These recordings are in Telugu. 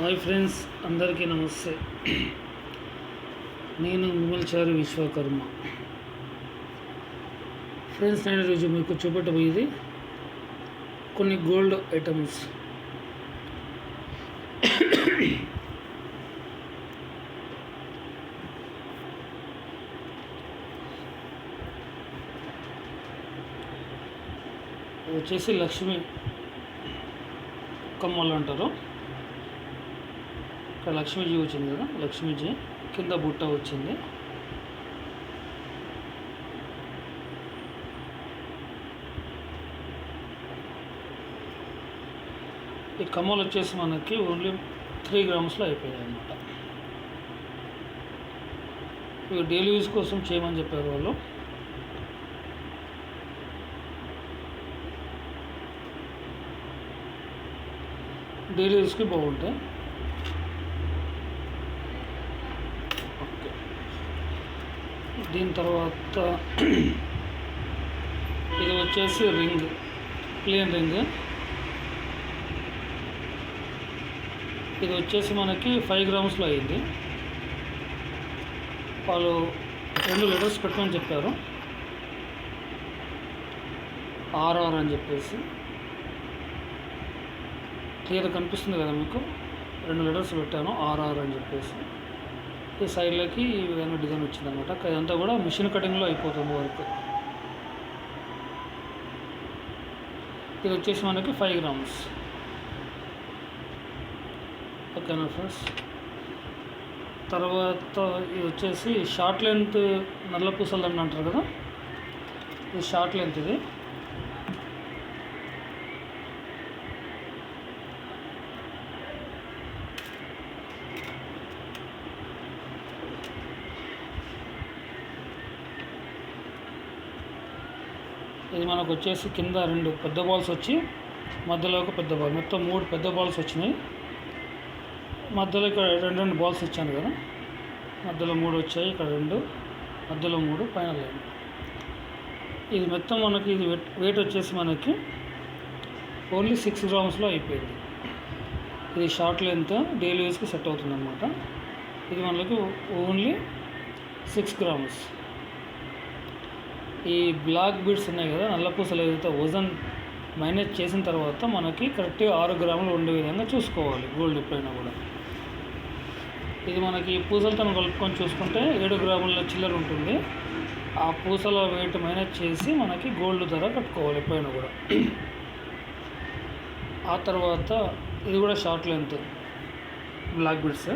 హాయ్ ఫ్రెండ్స్ అందరికీ నమస్తే. నేను మిమల్చారి విశ్వకర్మ. ఫ్రెండ్స్ నేను రోజు మీకు చూపెట్టబోయేది కొన్ని గోల్డ్ ఐటమ్స్. వచ్చేసి లక్ష్మి కమ్మలు అంటారు ఇక్కడ లక్ష్మీజీ వచ్చింది కదా? లక్ష్మీజీ కింద బుట్ట వచ్చింది. ఈ కమ్మలు వచ్చేసి మనకి ఓన్లీ త్రీ గ్రామ్స్లో అయిపోయాయి అన్నమాట. ఇవి డైలీ యూస్ కోసం చేయమని చెప్పారు వాళ్ళు. డైలీ యూస్కి బాగుంటాయి. దీని తర్వాత ఇది వచ్చేసి రింగ్ ప్లేన్ రింగ్. ఇది వచ్చేసి మనకి ఫైవ్ గ్రామ్స్లో అయింది. వాళ్ళు రెండు లీటర్స్ పెట్టమని చెప్పారు. ఆర్ఆర్ అని చెప్పేసి. క్లియర్ కనిపిస్తుంది కదా మీకు? రెండు లీటర్స్ పెట్టాను ఆర్ఆర్ అని చెప్పేసి. ఈ సైడ్లకి ఈ విధంగా డిజైన్ వచ్చింది అనమాట ఇదంతా కూడా మిషన్ కటింగ్లో అయిపోతుంది వర్క్. ఇది వచ్చేసి మనకి ఫైవ్ గ్రామ్స్ ఓకేనా ఫ్రెండ్స్ తర్వాత ఇది వచ్చేసి షార్ట్ లెంత్ నల్ల పూసలు అని అంటారు కదా? ఇది షార్ట్ లెంత్ ఇది. ఇది మనకు వచ్చేసి కింద రెండు పెద్ద బాల్స్ వచ్చి మధ్యలో ఒక పెద్ద బాల్ మొత్తం మూడు పెద్ద బాల్స్ వచ్చినాయి. మధ్యలో ఇక్కడ రెండు రెండు బాల్స్ ఇచ్చాను కదా. మధ్యలో మూడు వచ్చాయి ఇక్కడ రెండు మధ్యలో మూడు పైన లేదు ఇది మొత్తం మనకి ఇది వెయిట్ వెయిట్ వచ్చేసి మనకి ఓన్లీ సిక్స్ గ్రామ్స్లో అయిపోయింది. ఇది షార్ట్ లెంత్ డైలీ యూస్కి సెట్ అవుతుంది అనమాట ఇది మనకి ఓన్లీ సిక్స్ గ్రామ్స్ ఈ బ్లాక్ బీడ్స్ ఉన్నాయి కదా నల్ల పూసలు ఏదైతే వజన్ మైనస్ చేసిన తర్వాత మనకి కరెక్ట్గా ఆరు గ్రాములు ఉండే విధంగా చూసుకోవాలి గోల్డ్ ఎప్పుడైనా కూడా. ఇది మనకి పూసలతో కలుపుకొని చూసుకుంటే ఏడు గ్రాముల చిల్లర ఉంటుంది. ఆ పూసల వెయిట్ మైనస్ చేసి మనకి గోల్డ్ ధర కట్టుకోవాలి ఎప్పుడైనా కూడా. ఆ తర్వాత ఇది కూడా షార్ట్ లెంత్ బ్లాక్ బీడ్స్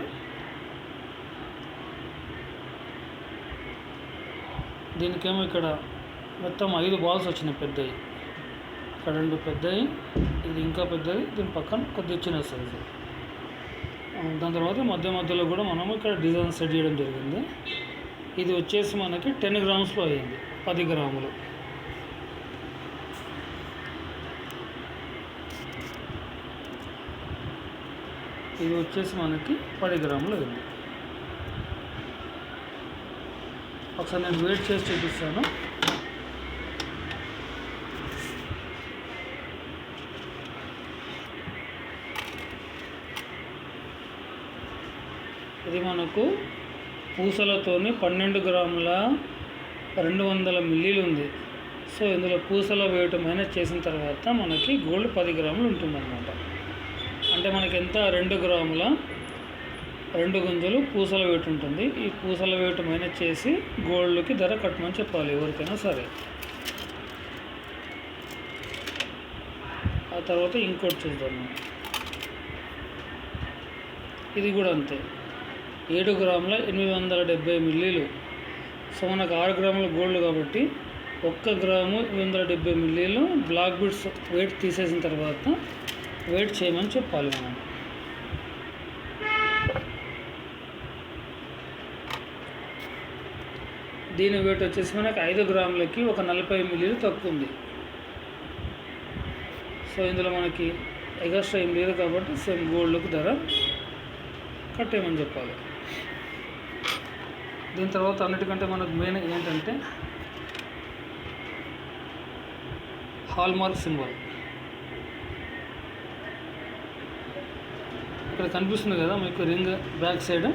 దీనికేమో ఇక్కడ మొత్తం ఐదు బాల్స్ వచ్చినాయి పెద్దవి. ఇక్కడ రెండు పెద్దవి ఇది ఇంకా పెద్దది దీని పక్కన కొద్ది చిన్న సైజు దాని తర్వాత మధ్య మధ్యలో కూడా మనం ఇక్కడ డిజైన్ సెట్ చేయడం జరిగింది. ఇది వచ్చేసి మనకి టెన్ గ్రామ్స్లో అయ్యింది పది గ్రాములు. ఇది వచ్చేసి మనకి పది గ్రాములు అయింది. ఒకసారి నేను వెయిట్ చేసి చూపిస్తాను. ఇది మనకు పూసలతోని పన్నెండు గ్రాముల రెండు వందల మిల్లీలు ఉంది. సో ఇందులో పూసల వెయిట్ చేసిన తర్వాత మనకి గోల్డ్ పది గ్రాములు ఉంటుందన్నమాట. అంటే మనకి ఎంత? రెండు గ్రాముల రెండు గుంజలు పూసల వేటు ఉంటుంది. ఈ పూసల వేటు మైనస్ చేసి గోల్డ్కి ధర కట్టమని చెప్పాలి ఎవరికైనా సరే. ఆ తర్వాత ఇంకోటి చూద్దాం ఇది కూడా అంతే. ఏడు గ్రాముల ఎనిమిది వందల డెబ్బై మిల్లీలు. సో మనకు ఆరు గ్రాముల గోల్డ్ కాబట్టి ఒక్క గ్రాము ఎనిమిది వందల డెబ్బై మిల్లీలు బ్లాక్ బీడ్స్ వెయిట్ తీసేసిన తర్వాత వెయిట్ చేయమని చెప్పాలి మనం. దీని వెయిట్ వచ్చేసి మనకి ఐదు గ్రాములకి ఒక నలభై మిల్లీలు తక్కువ ఉంది. సో ఇందులో మనకి ఎగస్ట్రా ఏం లేదు కాబట్టి సేమ్ గోల్డ్కి ధర కట్టేయమని చెప్పాలి. దీని తర్వాత అన్నిటికంటే మనకు మెయిన్ ఏంటంటే హాల్ మార్క్ సింబల్ ఇక్కడ కనిపిస్తుంది కదా మీకు రింగ్ బ్యాక్ సైడ్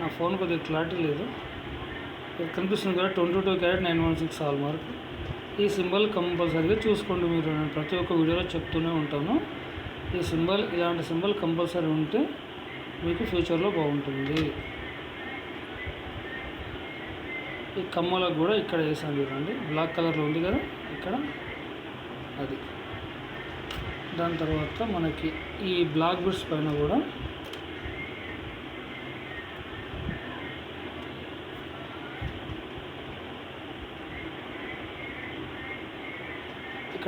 నా ఫోన్ కొద్దిగా క్లారిటీ లేదు. ఇక్కడ కనిపిస్తుంది కదా twenty two carat nine one six hallmark ఈ సింబల్ కంపల్సరీగా చూసుకోండి మీరు. నేను ప్రతి ఒక్క వీడియోలో చెప్తూనే ఉంటాను. ఈ సింబల్ ఇలాంటి సింబల్ కంపల్సరీ ఉంటే మీకు ఫ్యూచర్లో బాగుంటుంది. ఈ కమ్మలకు కూడా ఇక్కడ వేసాను చూడండి. బ్లాక్ కలర్లో ఉంది కదా ఇక్కడ అది. దాని తర్వాత మనకి ఈ బ్లాక్ బిట్స్ పైన కూడా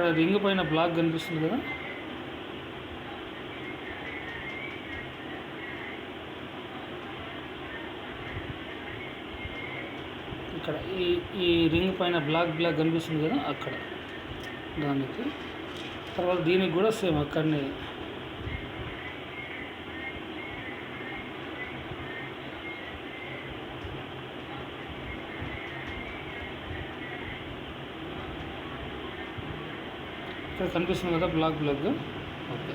ఇక్కడ రింగ్ పైన బ్లాక్ కనిపిస్తుంది కదా? ఇక్కడ ఈ ఈ రింగ్ పైన బ్లాక్ బ్లాక్ కనిపిస్తుంది కదా అక్కడ. దానికి. తర్వాత దీనికి కూడా సేమ్ అక్కడనే ఇక్కడ కనిపిస్తుంది కదా బ్లాక్ బ్లాక్ ఓకే.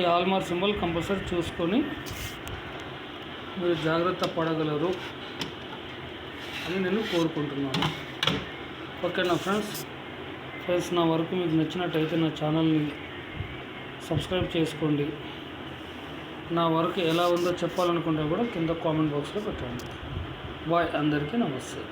ఈ ఆల్మార్ సింబల్ కంపల్సరీ చూసుకొని మీరు జాగ్రత్త పడగలరు అని నేను కోరుకుంటున్నాను. ఓకే నా ఫ్రెండ్స్? ఫ్రెండ్స్ నా వర్క్ మీకు నచ్చినట్టయితే నా ఛానల్ని సబ్స్క్రైబ్ చేసుకోండి. నా వర్క్ ఎలా ఉందో చెప్పాలనుకుంటే కూడా కింద కామెంట్ బాక్స్లో పెట్టండి. బాయ్ అందరికీ నమస్తే.